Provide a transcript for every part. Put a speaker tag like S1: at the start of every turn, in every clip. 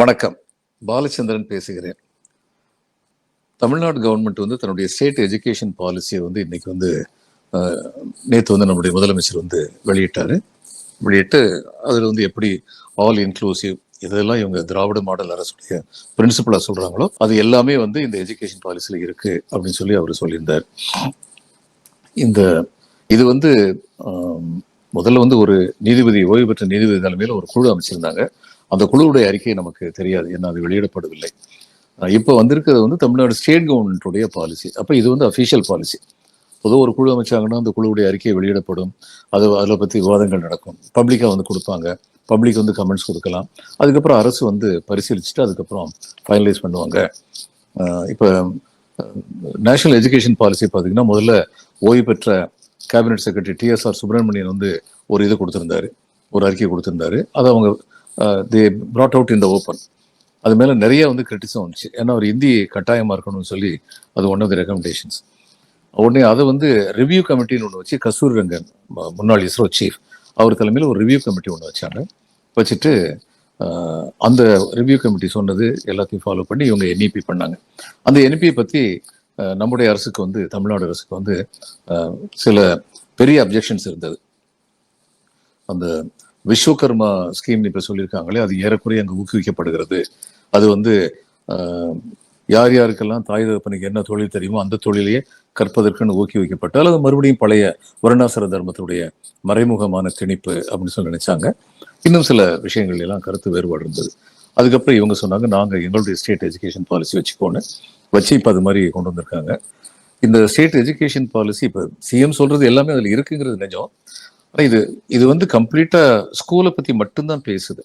S1: வணக்கம். பாலச்சந்திரன் பேசுகிறேன். தமிழ்நாடு கவர்மெண்ட் வந்து தன்னுடைய ஸ்டேட் எஜுகேஷன் பாலிசியை வந்து இன்னைக்கு வந்து நேற்று வந்து நம்முடைய முதலமைச்சர் வந்து வெளியிட்டார். வெளியிட்டு அதில் வந்து எப்படி ஆல் இன்க்ளூசிவ் இதெல்லாம் இவங்க திராவிட மாடல் அரசுடைய பிரின்சிபலாக சொல்கிறாங்களோ அது எல்லாமே வந்து இந்த எஜுகேஷன் பாலிசியில் இருக்குது அப்படின்னு சொல்லி அவர் சொல்லியிருந்தார். இந்த இது வந்து முதல்ல வந்து ஒரு நீதிபதி ஓய்வு பெற்ற நீதிபதி தலைமையில் ஒரு குழு அமைச்சிருந்தாங்க. அந்த குழுவுடைய அறிக்கை நமக்கு தெரியாது ஏன்னா அது வெளியிடப்படவில்லை. இப்போ வந்திருக்கிறது வந்து தமிழ்நாடு ஸ்டேட் கவர்மெண்ட்டுடைய பாலிசி. அப்போ இது வந்து அஃபிஷியல் பாலிசி பொதுவாக ஒரு குழு அமைச்சாங்கன்னா அந்த குழுவுடைய அறிக்கை வெளியிடப்படும். அது அதில் பற்றி விவாதங்கள் நடக்கும். பப்ளிக்காக வந்து கொடுப்பாங்க. பப்ளிக் வந்து கமெண்ட்ஸ் கொடுக்கலாம். அதுக்கப்புறம் அரசு வந்து பரிசீலிச்சுட்டு அதுக்கப்புறம் ஃபைனலைஸ் பண்ணுவாங்க. இப்போ நேஷனல் எஜுகேஷன் பாலிசி பார்த்தீங்கன்னா முதல்ல ஓய்வு பெற்ற கேபினெட் செக்ரட்டரி டிஎஸ்ஆர் சுப்பிரமணியன் வந்து ஒரு இது கொடுத்துருந்தாரு. ஒரு அறிக்கை கொடுத்துருந்தாரு. அதை அவங்க they brought out in the open அது மேலே நிறைய வந்து கிரிட்டிசம் வந்துச்சு. ஏன்னா ஒரு ஹிந்தி கட்டாயமாக இருக்கணும்னு சொல்லி அது ஒன் ஆஃப் தி ரெக்கமெண்டேஷன்ஸ் உடனே அதை வந்து ரிவ்யூ கமிட்டின்னு ஒன்று வச்சு கஸ்தூர் ரங்கன் முன்னாள் இஸ்ரோ சீஃப் அவர் தலைமையில் ஒரு ரிவ்யூ கமிட்டி ஒன்று வச்சாங்க. வச்சுட்டு uh, அந்த ரிவ்யூ கமிட்டி சொன்னது எல்லாத்தையும் ஃபாலோ பண்ணி இவங்க என்இபி பண்ணாங்க. அந்த என்இபியை பற்றி uh, நம்முடைய அரசுக்கு வந்து தமிழ்நாடு அரசுக்கு வந்து uh, சில பெரிய அப்ஜெக்ஷன்ஸ் இருந்தது. அந்த விஸ்வகர்மா ஸ்கீம் இப்போ சொல்லியிருக்காங்களே அது ஏறக்குறைய அங்கே ஊக்குவிக்கப்படுகிறது. அது வந்து யார் யாருக்கெல்லாம் தாய் தகப்பனுக்கு என்ன தொழில் தெரியுமோ அந்த தொழிலையே கற்பதற்குன்னு ஊக்குவிக்கப்பட்டால் அது மறுபடியும் பழைய வருணாசர தர்மத்துடைய மறைமுகமான திணிப்பு அப்படின்னு சொல்லி நினைச்சாங்க. இன்னும் சில விஷயங்கள் எல்லாம் கருத்து வேறுபாடு இருந்தது. அதுக்கப்புறம் இவங்க சொன்னாங்க நாங்க எங்களுடைய ஸ்டேட் எஜுகேஷன் பாலிசி வச்சுக்கோன்னு வச்சு இப்போ அது மாதிரி கொண்டு வந்திருக்காங்க. இந்த ஸ்டேட் எஜுகேஷன் பாலிசி இப்போ சிஎம் சொல்றது எல்லாமே அதில் இருக்குங்கிறது நிஜம். இது இது வந்து கம்ப்ளீட்டா ஸ்கூலை பத்தி மட்டும்தான் பேசுது.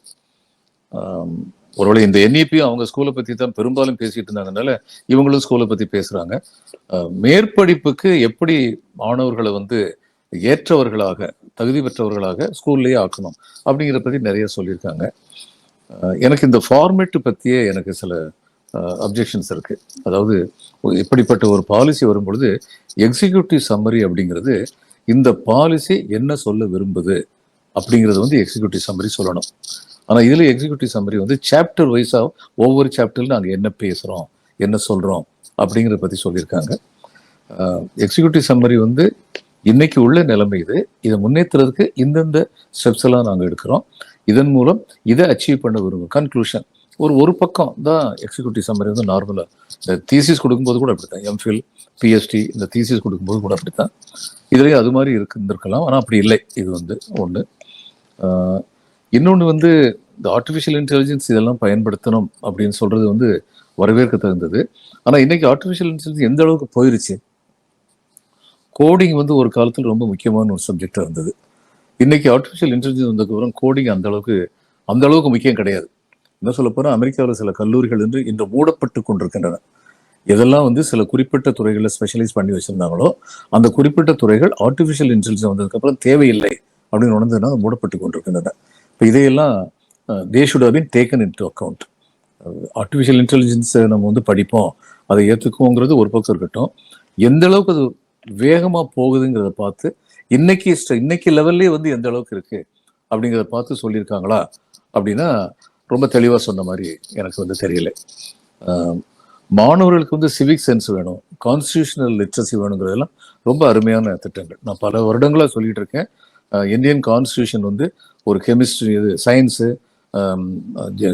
S1: ஒருவேளை இந்த என்இபியும் அவங்க ஸ்கூலை பத்தி தான் பெரும்பாலும் பேசிட்டு இருந்தாங்கனால இவங்களும் ஸ்கூலை பத்தி பேசுறாங்க. மேற்படிப்புக்கு எப்படி மாணவர்களை வந்து ஏற்றவர்களாக தகுதி பெற்றவர்களாக ஸ்கூல்லேயே ஆக்கணும் அப்படிங்கிற பத்தி நிறைய சொல்லியிருக்காங்க. எனக்கு இந்த ஃபார்மேட்டு பத்தியே எனக்கு சில அப்ஜெக்ஷன்ஸ் இருக்கு. அதாவது இப்படிப்பட்ட ஒரு பாலிசி வரும்பொழுது எக்ஸிக்யூட்டிவ் சம்மரி அப்படிங்கிறது இந்த பாலிசி என்ன சொல்ல விரும்புது அப்படிங்கிறது வந்து எக்ஸிக்யூட்டிவ் சம்மரி சொல்லணும். ஆனால் இதில் எக்ஸிக்யூட்டிவ் சம்மரி வந்து சாப்டர் வைஸாக ஒவ்வொரு சாப்டர்ல நாங்கள் என்ன பேசுகிறோம் என்ன சொல்கிறோம் அப்படிங்கிறத பற்றி சொல்லியிருக்காங்க. எக்ஸிக்யூட்டிவ் சம்மரி வந்து இன்னைக்கு உள்ள நிலைமை இது. இதை முன்னேற்றுறதுக்கு இந்தந்த ஸ்டெப்ஸ் எல்லாம் நாங்கள் எடுக்கிறோம். இதன் மூலம் இதை அச்சீவ் பண்ண விரும்புகிறோம் கன்க்ளூஷன் ஒரு ஒரு பக்கம் தான் எக்ஸிக்யூட்டிவ் சம்மரி வந்து நார்மலாக இந்த தீசிஸ் கொடுக்கும்போது கூட அப்படித்தான். எம்ஃபில் பிஎஸ்டி இந்த தீசிஸ் கொடுக்கும்போது கூட அப்படித்தான். இதுலேயும் அது மாதிரி இருந்திருக்கலாம். ஆனால் அப்படி இல்லை. இது வந்து ஒன்று இன்னொன்று வந்து இந்த ஆர்டிஃபிஷியல் இன்டெலிஜென்ஸ் இதெல்லாம் பயன்படுத்தணும் அப்படின்னு சொல்கிறது வந்து வரவேற்க தகுந்தது. ஆனால் இன்றைக்கி ஆர்டிஃபிஷியல் இன்டெலிஜென்ஸ் எந்த அளவுக்கு போயிருச்சு? கோடிங் வந்து ஒரு காலத்தில் ரொம்ப முக்கியமான ஒரு சப்ஜெக்டாக இருந்தது. இன்றைக்கி ஆர்டிஃபிஷியல் இன்டெலிஜென்ஸ் வந்ததுக்கப்புறம் கோடிங் அந்த அளவுக்கு அந்த அளவுக்கு முக்கியம் கிடையாது. என்ன சொல்ல போனால் அமெரிக்காவில் சில கல்லூரிகள் வந்து இன்று மூடப்பட்டு கொண்டிருக்கின்றன. எதெல்லாம் வந்து சில குறிப்பிட்ட துறைகளில் ஸ்பெஷலைஸ் பண்ணி வச்சிருந்தாங்களோ அந்த குறிப்பிட்ட துறைகள் ஆர்டிஃபிஷியல் இன்டெலிஜென்ஸ் வந்ததுக்கப்புறம் தேவையில்லை அப்படின்னு உணர்ந்ததுன்னா அது மூடப்பட்டு கொண்டிருக்கின்றன. இப்போ இதையெல்லாம் they should have taken into account artificial இன்டெலிஜென்ஸை நம்ம வந்து படிப்போம். அதை ஏற்றுக்குவோங்கிறது ஒரு பக்கம் இருக்கட்டும். எந்த அளவுக்கு அது வேகமாக போகுதுங்கிறத பார்த்து இன்னைக்கு இன்னைக்கு லெவல்லே வந்து எந்த அளவுக்கு இருக்கு அப்படிங்கிறத பார்த்து சொல்லியிருக்காங்களா அப்படின்னா ரொம்ப தெளிவாக சொன்ன மாதிரி எனக்கு வந்து தெரியல. மாணவர்களுக்கு வந்து சிவிக் சென்ஸ் வேணும் கான்ஸ்டியூஷனல் லிட்ரஸி வேணுங்கிறதெல்லாம் ரொம்ப அருமையான திட்டங்கள். நான் பல வருடங்களாக சொல்லிட்டு இருக்கேன். இந்தியன் கான்ஸ்டியூஷன் வந்து ஒரு கெமிஸ்ட்ரி இது science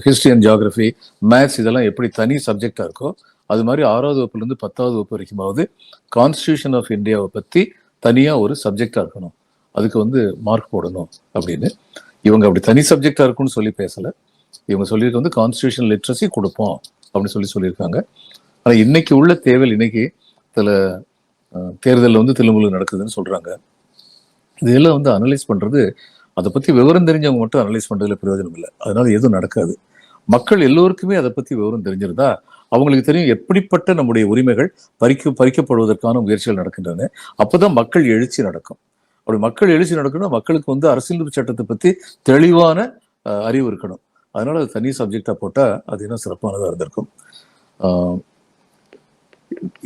S1: history and geography maths இதெல்லாம் எப்படி தனி சப்ஜெக்டாக இருக்கோ அது மாதிரி ஆறாவது வகுப்புலேருந்து பத்தாவது வகுப்பு வரைக்குமாவது கான்ஸ்டியூஷன் ஆஃப் இந்தியாவை பற்றி தனியாக ஒரு சப்ஜெக்டாக இருக்கணும். அதுக்கு வந்து மார்க் போடணும் அப்படின்னு. இவங்க அப்படி தனி சப்ஜெக்டாக இருக்கும்னு சொல்லி பேசலை. இவங்க சொல்லியிருக்க வந்து கான்ஸ்டியூஷன் லிட்ரஸி கொடுப்போம் அப்படின்னு சொல்லி சொல்லியிருக்காங்க. ஆனால் இன்னைக்கு உள்ள தேவையில் இன்னைக்கு சில தேர்தலில் வந்து திரும்புதல் நடக்குதுன்னு சொல்கிறாங்க இதெல்லாம் வந்து அனலைஸ் பண்ணுறது அதை பற்றி விவரம் தெரிஞ்சவங்க மட்டும் அனலைஸ் பண்ணுறதுல பிரயோஜனம் இல்லை. அதனால எதுவும் நடக்காது. மக்கள் எல்லோருக்குமே அதை பற்றி விவரம் தெரிஞ்சிருந்தா அவங்களுக்கு தெரியும் எப்படிப்பட்ட நம்முடைய உரிமைகள் பறிக்க பறிக்கப்படுவதற்கான முயற்சிகள் நடக்கின்றன. அப்போதான் மக்கள் எழுச்சி நடக்கும். அப்படி மக்கள் எழுச்சி நடக்கணும் மக்களுக்கு வந்து அரசியல் சட்டத்தை பற்றி தெளிவான அஹ், அறிவு இருக்கணும். அதனால் அது தனி சப்ஜெக்டாக போட்டால் அது இன்னும் சிறப்பானதாக இருந்திருக்கும்.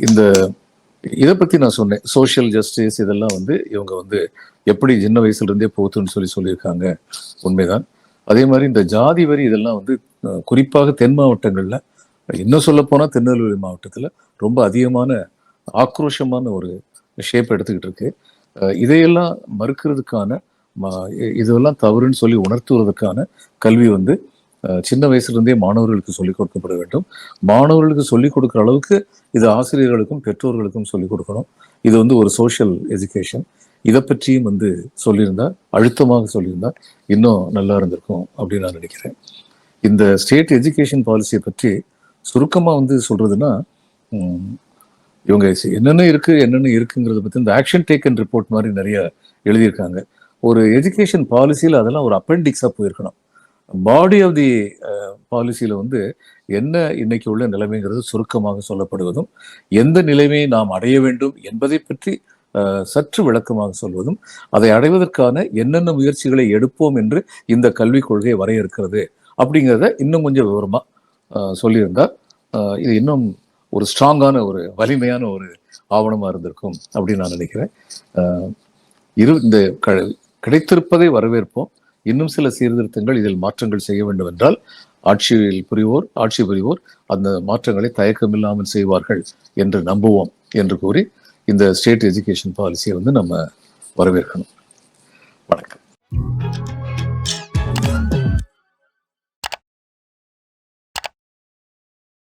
S1: இந்த இதை பற்றி நான் சொன்னேன். சோஷியல் ஜஸ்டிஸ் இதெல்லாம் வந்து இவங்க வந்து எப்படி சின்ன வயசுலேருந்தே போத்துன்னு சொல்லி சொல்லியிருக்காங்க. உண்மைதான். அதே மாதிரி இந்த ஜாதி வரி இதெல்லாம் வந்து குறிப்பாக தென் மாவட்டங்களில் இன்னும் சொல்ல திருநெல்வேலி மாவட்டத்தில் ரொம்ப அதிகமான ஆக்ரோஷமான ஒரு ஷேப் எடுத்துக்கிட்டு இருக்கு இதையெல்லாம் மறுக்கிறதுக்கான இதெல்லாம் தவறுன்னு சொல்லி உணர்த்துவதற்கான கல்வி வந்து சின்ன வயசுலேருந்தே மாணவர்களுக்கு சொல்லிக் கொடுக்கப்பட வேண்டும். மாணவர்களுக்கு சொல்லிக் கொடுக்குற அளவுக்கு இது ஆசிரியர்களுக்கும் பெற்றோர்களுக்கும் சொல்லிக் கொடுக்கணும். இது வந்து ஒரு சோஷியல் எஜுகேஷன் இதை பற்றியும் வந்து சொல்லியிருந்தா அழுத்தமாக சொல்லியிருந்தா இன்னும் நல்லா இருந்திருக்கும் அப்படின்னு நான் நினைக்கிறேன். இந்த ஸ்டேட் எஜுகேஷன் பாலிசியை பற்றி சுருக்கமாக வந்து சொல்றதுன்னா இவங்க என்னென்ன இருக்கு என்னென்ன இருக்குங்கிறத பற்றி இந்த ஆக்ஷன் டேக்கன் ரிப்போர்ட் மாதிரி நிறைய எழுதியிருக்காங்க. ஒரு எஜுகேஷன் பாலிசியில் அதெல்லாம் ஒரு அப்பெண்டிக்ஸாக போயிருக்கணும். பாடி ஆஃப் தி பாலிசியில் வந்து என்ன இன்னைக்கு உள்ள நிலைமைங்கிறது சுருக்கமாக சொல்லப்படுவதும் எந்த நிலைமையை நாம் அடைய வேண்டும் என்பதை பற்றி uh, சற்று விளக்கமாக சொல்வதும் அதை அடைவதற்கான என்னென்ன முயற்சிகளை எடுப்போம் என்று இந்த கல்விக் கொள்கை வரையறுக்கிறது அப்படிங்கிறத இன்னும் கொஞ்சம் விவரமாக uh, சொல்லியிருந்தால் uh, இது இன்னும் ஒரு ஸ்ட்ராங்கான ஒரு வலிமையான ஒரு ஆவணமாக இருந்திருக்கும் அப்படின்னு நான் நினைக்கிறேன். இரு இந்த க- கிடைத்திருப்பதை வரவேற்போம். இன்னும் சில சீர்திருத்தங்கள் இதில் மாற்றங்கள் செய்ய வேண்டும் என்றால் ஆட்சியில் புரிவோர் ஆட்சி புரிவோர் அந்த மாற்றங்களை தயக்கமில்லாமல் செய்வார்கள் என்று நம்புவோம் என்று கூறி இந்த ஸ்டேட் எஜுகேஷன் பாலிசியை வந்து நம்ம வரவேற்கணும். வணக்கம்.